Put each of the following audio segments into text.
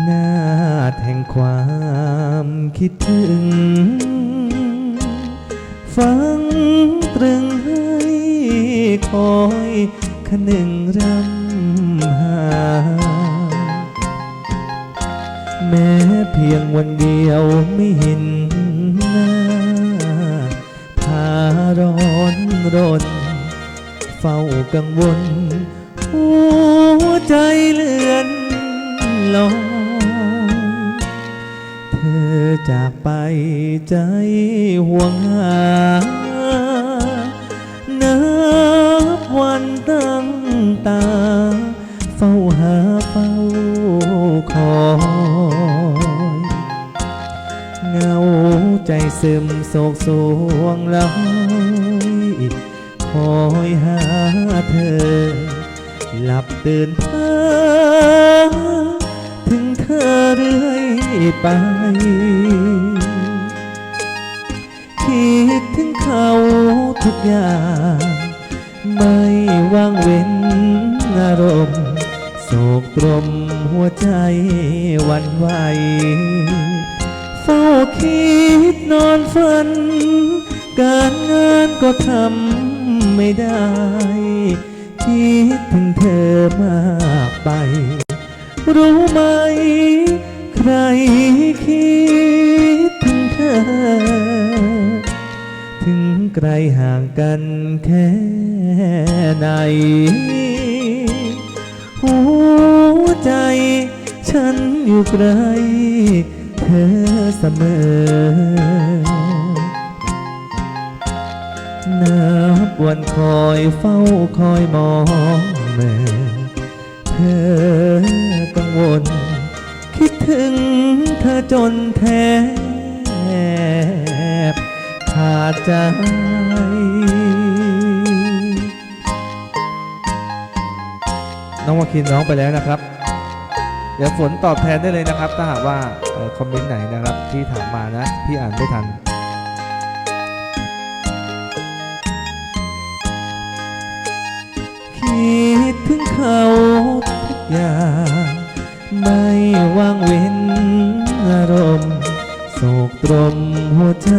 หน้าแห่งความคิดถึง ฟังตรึงให้คอยคนึงรำหา แม้เพียงวันเดียวไม่เห็นหน้าพาร้อนรน เฝ้ากังวล หัวใจเลื่อนลอย อจากไปใจห่วงหานับวันตั้งตา เฝ้าหาเฝ้าคอยเงาใจซึมโศกสวงลอยคอยหาเธอ หลับตื่นเพ้อ ไป คิดถึงเขาทุกอย่าง ไม่ว่างเว้นอารมณ์โศกตรมหัวใจวันไหวเฝ้าคิดนอนฝัน การงานก็ทำไม่ได้ คิดถึงเธอมากไป รู้ไหม ใครคิดถึงเธอ ถึงไกลห่างกันแค่ไหน หัวใจฉันอยู่ไกลเธอเสมอนับวันคอยเฝ้าคอยมองเมื่อเธอกังวล ถึงเธอจนแทบขาดใจน้องวาคินร้องไปแล้วนะครับ เดี๋ยวฝนตอบแทนได้เลยนะครับ ถ้าหากว่าคอมเมนต์ไหนนะครับที่ถามมานะ พี่อ่านไม่ทัน คิดถึงเขาทุกอย่าง ไม่ว่างเว้นอารมณ์โศกตรมหัวใจ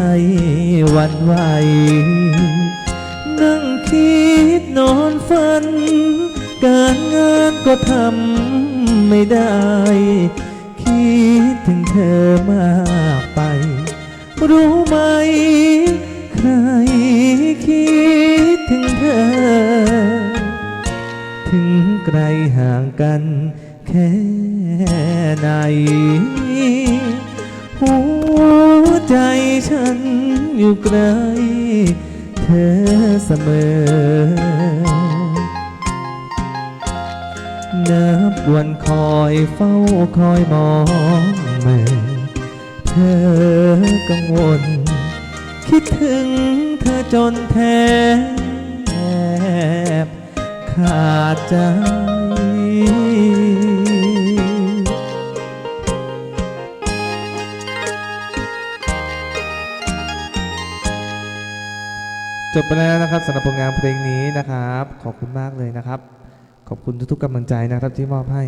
วันไหวนั่งคิดนอนฝัน การงานก็ทำไม่ได้ คิดถึงเธอมากไป รู้ไหม ใครคิดถึงเธอ ถึงไกลห่างกันแค่ ไหน หัวใจฉันอยู่ไกลเธอเสมอ นับวันคอยเฝ้าคอยมองเมื่อเธอกังวล คิดถึงเธอจนแทบขาดใจ จบไปแล้วนะครับสำหรับผลงานเพลงนี้นะครับ ขอบคุณมากเลยนะครับ ขอบคุณทุกๆกำลังใจนะครับที่มอบให้